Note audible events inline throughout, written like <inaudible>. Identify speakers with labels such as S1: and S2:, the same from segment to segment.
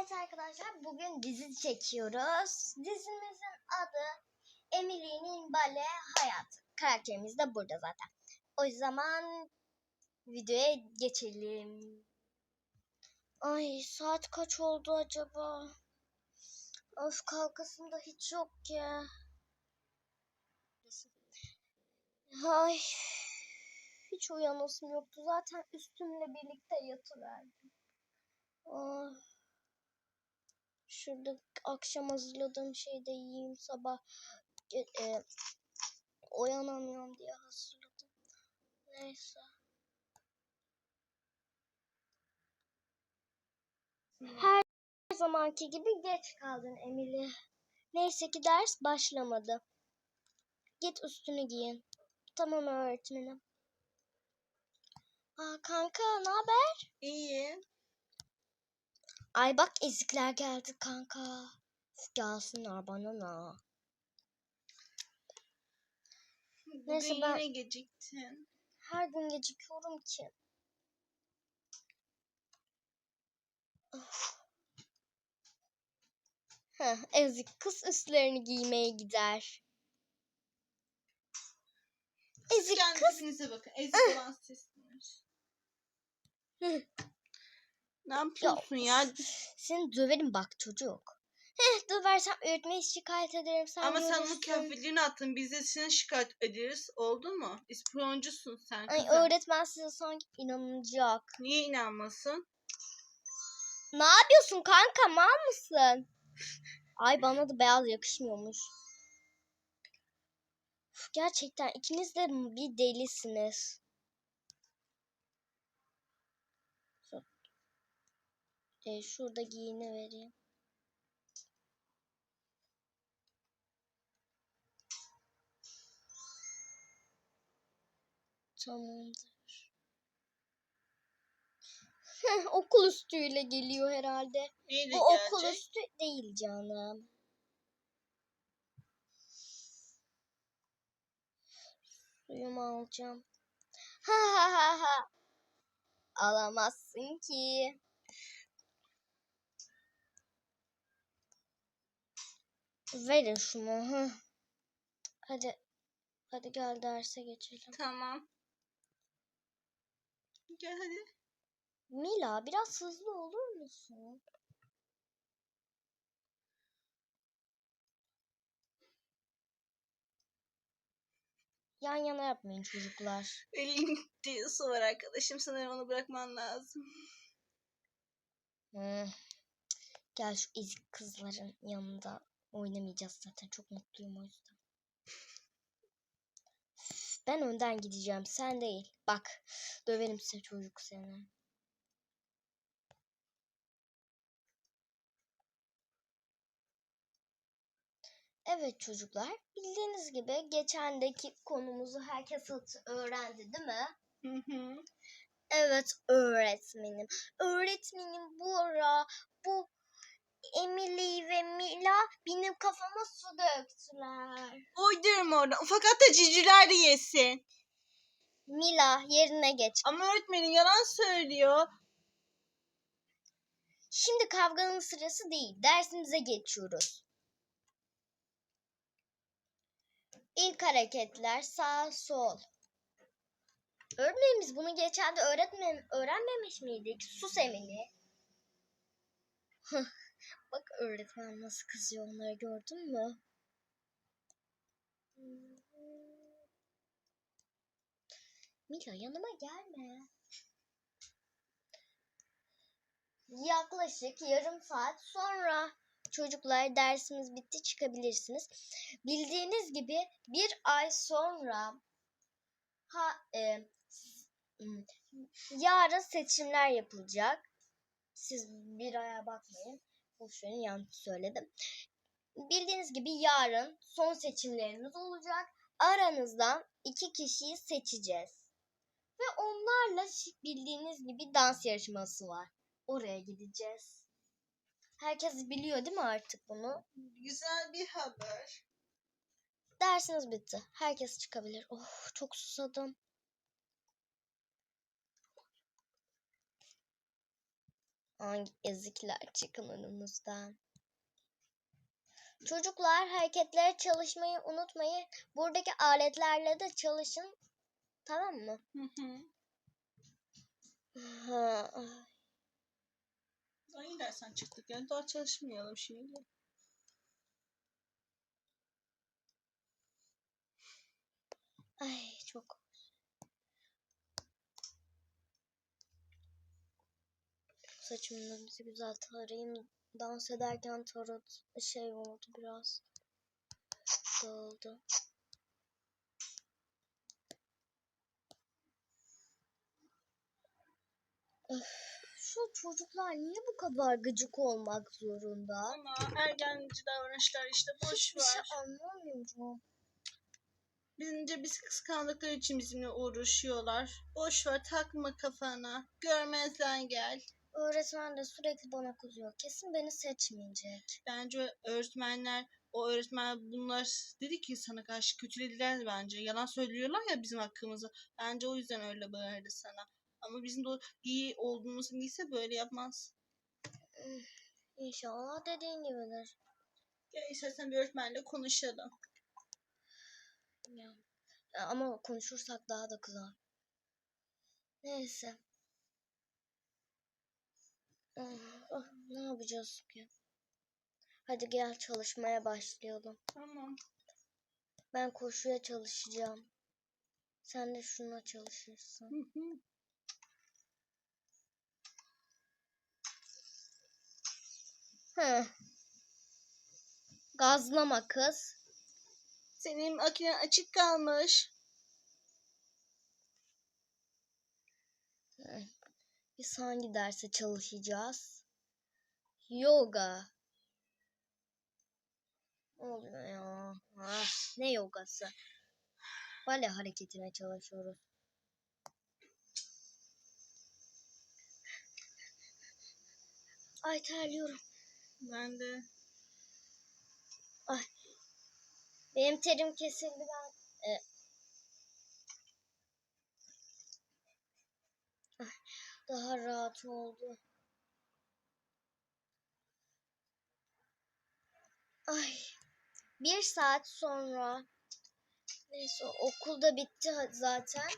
S1: Evet arkadaşlar bugün dizi çekiyoruz. Dizimizin adı Emily'nin Bale Hayatı. Karakterimiz de burada zaten. O zaman videoya geçelim. Ay saat kaç oldu acaba? Of kalkasında hiç yok ki. Ay hiç uyanasım yoktu. Zaten üstümle birlikte yatıverdim. Ah. Şurada akşam hazırladığım şeyi de yiyeyim sabah e, uyanamıyorum diye hazırladım. Neyse. Her zamanki gibi geç kaldın Emily. Neyse ki ders başlamadı. Git üstünü giyin. Tamam öğretmenim. Aa, kanka ne haber?
S2: İyi.
S1: Ay bak ezikler geldi kanka. Gelsinler bana ne?
S2: Bugün
S1: Neyse, ben-
S2: yine geciktin.
S1: Her gün gecikiyorum ki. Of. Heh, ezik kız üstlerini giymeye gider. Ezik kız.
S2: tipinize bakın. Ezik olan sizsiniz. Ne yapıyorsun ya?
S1: Seni döverim bak çocuk. Heh, döversem öğretmeni şikayet ederim. Sen
S2: Ama sen
S1: görürsün.
S2: kıyafetlerini attın. Biz de seni şikayet ederiz. Oldu mu? İspiyoncusun sen
S1: Ay
S2: kızım.
S1: öğretmen size sanki inanacak.
S2: Niye inanmasın?
S1: Ne yapıyorsun kanka mal mısın? Ay bana da beyaz yakışmıyormuş. Gerçekten ikiniz de bir delisiniz. Şu- E, şurada giyini vereyim. Tamamdır. Okul üstüyle geliyor herhalde.
S2: Neyle
S1: Bu
S2: gelecek?
S1: okul üstü değil canım. Suyumu alacağım. Ha ha ha ha. Alamazsın ki. Verin şunu. Hı. Hadi. Hadi gel derse geçelim.
S2: Tamam. Gel hadi.
S1: Mila biraz hızlı olur musun? Yan yana yapmayın çocuklar.
S2: Elinde su var arkadaşım. Sanırım onu bırakman lazım.
S1: Hmm. Gel şu ezik kızların yanında oynamayacağız zaten. Çok mutluyum o yüzden. Ben önden gideceğim. Sen değil. Bak. Döverim size çocuk seni. Evet çocuklar. Bildiğiniz gibi geçendeki konumuzu herkes öğrendi değil mi?
S2: Hı hı.
S1: Evet öğretmenim. Öğretmenim bu ara bu Emily ve Mila benim kafama su döktüler.
S2: Uydurma oradan. Fakat da ciciler de yesin.
S1: Mila yerine geç.
S2: Ama öğretmenin yalan söylüyor.
S1: Şimdi kavganın sırası değil. Dersimize geçiyoruz. İlk hareketler sağ sol. Öğretmenimiz bunu geçen de öğretmen öğrenmemiş miydik? Sus Emily. Bak öğretmen nasıl kızıyor onları gördün mü? Mila yanıma gelme. Yaklaşık yarım saat sonra çocuklar dersimiz bitti çıkabilirsiniz. Bildiğiniz gibi bir ay sonra ha e, yarın seçimler yapılacak. Siz bir aya bakmayın. Boş verin yanlış söyledim. Bildiğiniz gibi yarın son seçimlerimiz olacak. Aranızdan iki kişiyi seçeceğiz. Ve onlarla bildiğiniz gibi dans yarışması var. Oraya gideceğiz. Herkes biliyor değil mi artık bunu?
S2: Güzel bir haber.
S1: Dersiniz bitti. Herkes çıkabilir. Oh çok susadım. Hangi ezikler çıkın önümüzden. Çocuklar hareketlere çalışmayı unutmayın. Buradaki aletlerle de çalışın. Tamam mı?
S2: Hı hı.
S1: Ha,
S2: Hangi dersten çıktık yani daha çalışmayalım şimdi.
S1: Ay çok. Saçımı bizi güzel tarayayım. Dans ederken tarot şey oldu biraz. Dağıldı. Öf, şu çocuklar niye bu kadar gıcık olmak zorunda?
S2: Ama ergenci davranışlar işte boş
S1: Hiçbir şey
S2: ver.
S1: anlamıyorum.
S2: Bizince biz kıskandıkları için bizimle uğraşıyorlar. Boş ver takma kafana. Görmezden gel.
S1: Öğretmen de sürekli bana kızıyor. Kesin beni seçmeyecek.
S2: Bence öğretmenler o öğretmen bunlar dedi ki sana karşı kötülediler bence. Yalan söylüyorlar ya bizim hakkımızda. Bence o yüzden öyle bağırdı sana. Ama bizim de iyi olduğumuzu bilse böyle yapmaz.
S1: İnşallah dediğin gibidir.
S2: Gel istersen bir öğretmenle konuşalım.
S1: Ya. Ya ama konuşursak daha da kızar. Neyse. Ah, ah, ne yapacağız ki? Hadi gel çalışmaya başlayalım.
S2: Tamam.
S1: Ben koşuya çalışacağım. Sen de şuna çalışırsın.
S2: Hı hı.
S1: Hı. Gazlama kız.
S2: Senin makinen açık kalmış.
S1: Hı. Biz hangi derse çalışacağız? Yoga. Ne oluyor ya? Ah, ne yogası? Bale hareketine çalışıyoruz. Ay terliyorum.
S2: Ben de.
S1: Ay. Benim terim kesildi ben. e, daha rahat oldu. Ay. Bir saat sonra. Neyse okulda bitti zaten.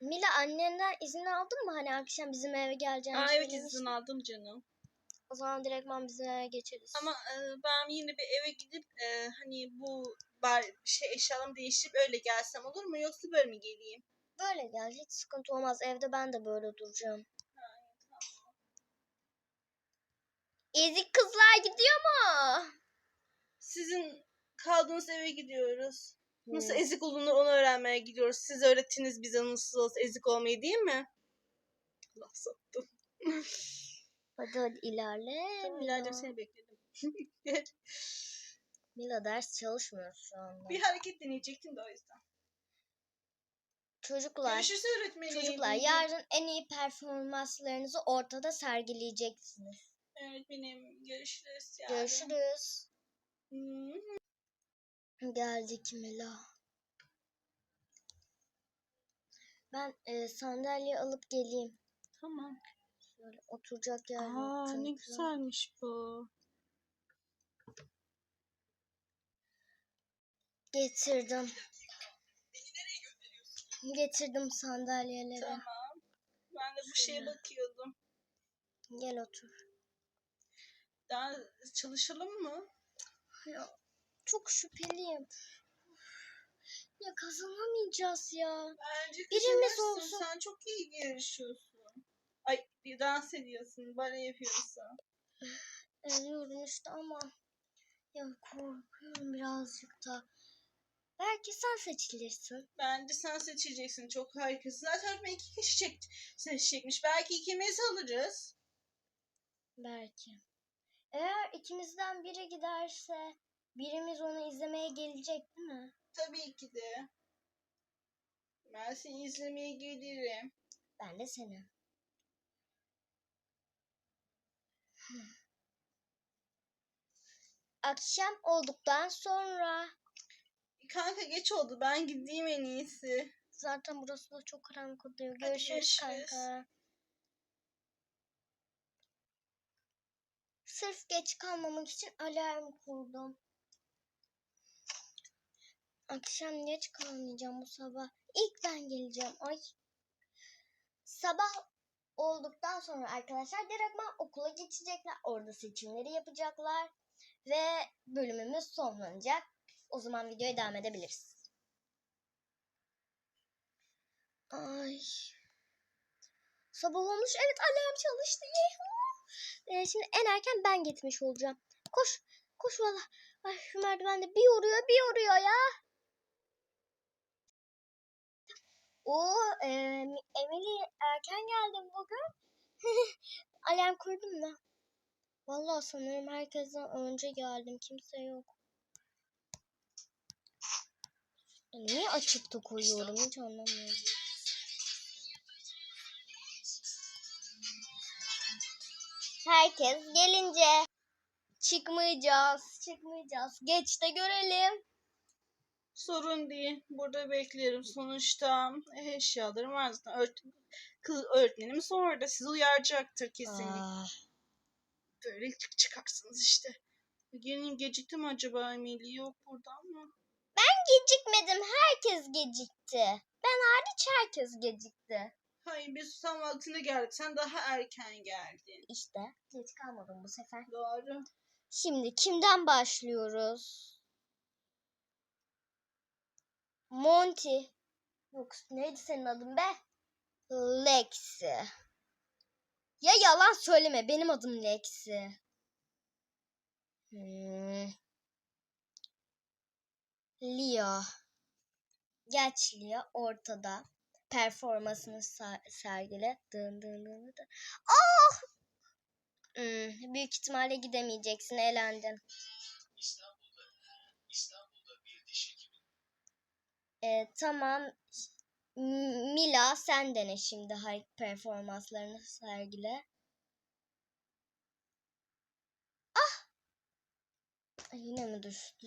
S1: Mila annenden izin aldın mı? Hani akşam bizim eve geleceğini
S2: Aa, evet
S1: söylemiştin.
S2: izin aldım canım.
S1: O zaman direktman bizim eve geçeriz.
S2: Ama e, ben yine bir eve gidip e, hani bu bar şey eşyalarımı değiştirip öyle gelsem olur mu? Yoksa böyle mi geleyim?
S1: Böyle gel hiç sıkıntı olmaz. Evde ben de böyle duracağım. Ezik kızlar gidiyor mu?
S2: Sizin kaldığınız eve gidiyoruz. Nasıl ezik olunur onu öğrenmeye gidiyoruz. Siz öğrettiniz bize nasıl ezik olmayı değil mi? Allah sattım. <laughs>
S1: Hadi hadi ilerle.
S2: Tamam ileride seni bekledim. <laughs>
S1: Mila ders çalışmıyor şu anda.
S2: bir hareket deneyecektim de o yüzden.
S1: Çocuklar,
S2: Görüşürüz öğretmenim.
S1: çocuklar yarın en iyi performanslarınızı ortada sergileyeceksiniz.
S2: Öğretmenim görüşürüz. yarın.
S1: Görüşürüz.
S2: Hı.
S1: Geldik Mila. Ben e, sandalye alıp geleyim.
S2: Tamam.
S1: Şöyle oturacak yer yok
S2: Aa ne
S1: çünkü.
S2: güzelmiş bu.
S1: Getirdim. Getirdim sandalyeleri.
S2: Tamam. Ben de bu şeye
S1: Şöyle.
S2: bakıyordum.
S1: Gel otur.
S2: Daha çalışalım mı?
S1: Ya, çok şüpheliyim. Ya kazanamayacağız ya.
S2: Bence
S1: Birimiz olsun.
S2: Sen çok iyi yarışıyorsun. Ay bir dans ediyorsun. Bale yapıyorsun.
S1: Ediyorum işte ama ya korkuyorum birazcık da. Belki sen seçilirsin.
S2: Bence sen seçeceksin. Çok harikasın. Zaten öğretmen iki kişi çek seçecekmiş. Belki ikimiz alırız.
S1: Belki. Eğer ikimizden biri giderse birimiz onu izlemeye gelecek değil mi?
S2: Tabii ki de. Ben seni izlemeye gelirim.
S1: Ben de seni. Akşam olduktan sonra
S2: Kanka geç oldu. Ben gideyim en iyisi.
S1: zaten burası da çok karanlık oluyor.
S2: Hadi
S1: Görüşürüz
S2: görüşürüz.
S1: kanka. Sırf geç kalmamak için alarm kurdum. Akşam geç kalmayacağım bu sabah. İlk ben geleceğim. Ay. Sabah olduktan sonra arkadaşlar direktman okula geçecekler. Orada seçimleri yapacaklar. Ve bölümümüz sonlanacak. O zaman videoya devam edebiliriz. Ay. Sabah olmuş. Evet alarm çalıştı. Ee, şimdi en erken ben gitmiş olacağım. Koş. Koş valla. Ay şu merdivende bir yoruyor bir yoruyor ya. O e, Emily erken geldim bugün. <laughs> Alarm kurdum da. Vallahi sanırım herkesten önce geldim. Kimse yok. E, Niye açık da koyuyorum hiç anlamıyorum. Herkes gelince çıkmayacağız, çıkmayacağız. Geç de görelim.
S2: Sorun değil. Burada beklerim. Sonuçta eşyalarım var zaten. Öğret kız öğretmenimiz orada. Sizi uyaracaktır kesinlikle.
S1: Aa,
S2: Böyle çık çıkarsınız işte. Gelin gecikti mi acaba Emily? Yok burada ama.
S1: gecikmedim. Herkes gecikti. Ben hariç herkes gecikti.
S2: Hayır biz tam vaktinde geldik. Sen daha erken geldin.
S1: İşte geç kalmadım bu sefer.
S2: Doğru.
S1: Şimdi kimden başlıyoruz? Monty. Yok neydi senin adın be? Lexi. Ya yalan söyleme benim adım Lexi. Hmm. Lia. Geç Lia ortada. Performansını sergile. Dın dın dın dın. Ah! Hmm, büyük ihtimalle gidemeyeceksin, elendin. Ee, tamam. M- Mila sen dene şimdi performanslarını sergile. Ah! Ay, Yine mi düştü?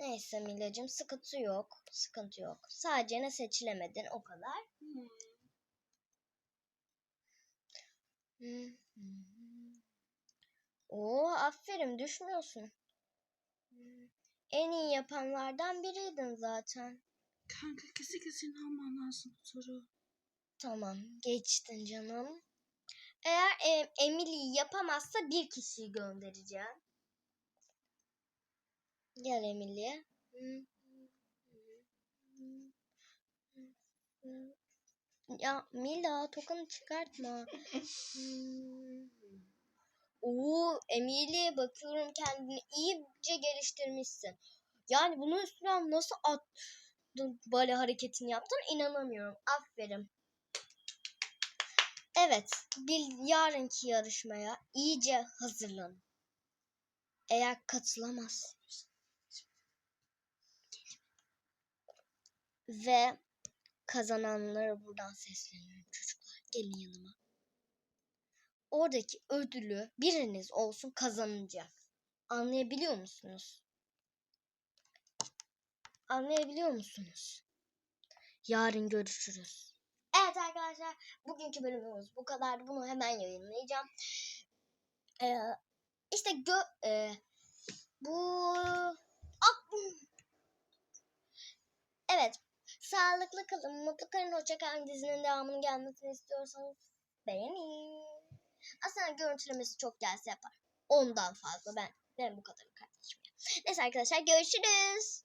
S1: Neyse Mila'cığım sıkıntı yok. Sıkıntı yok. Sadece ne seçilemedin o kadar.
S2: Hmm.
S1: Hı. Oo aferin düşmüyorsun. Hı. En iyi yapanlardan biriydin zaten.
S2: Kanka kesinlikle senin alman lazım soru.
S1: Tamam geçtin canım. Eğer e, Emily yapamazsa bir kişiyi göndereceğim. Gel Emily. Ya Mila tokanı çıkartma. Oo Emily bakıyorum kendini iyice geliştirmişsin. Yani bunun üstüne nasıl at böyle hareketini yaptın inanamıyorum. Aferin. Evet, bir yarınki yarışmaya iyice hazırlanın. Eğer katılamaz ve kazananlara buradan sesleniyorum çocuklar. Gelin yanıma. Oradaki ödülü biriniz olsun kazanacak. Anlayabiliyor musunuz? Anlayabiliyor musunuz? Yarın görüşürüz. Evet arkadaşlar bugünkü bölümümüz bu kadar. Bunu hemen yayınlayacağım. Ee, işte gö e, bu Ah! Evet. Sağlıklı kalın, mutlu kalın, hoşça kalın. Dizinin devamının gelmesini istiyorsanız beğenin. Aslında görüntülemesi çok gelse yapar. Ondan fazla ben. Ben bu kadarım kardeşim. ya. Neyse arkadaşlar görüşürüz.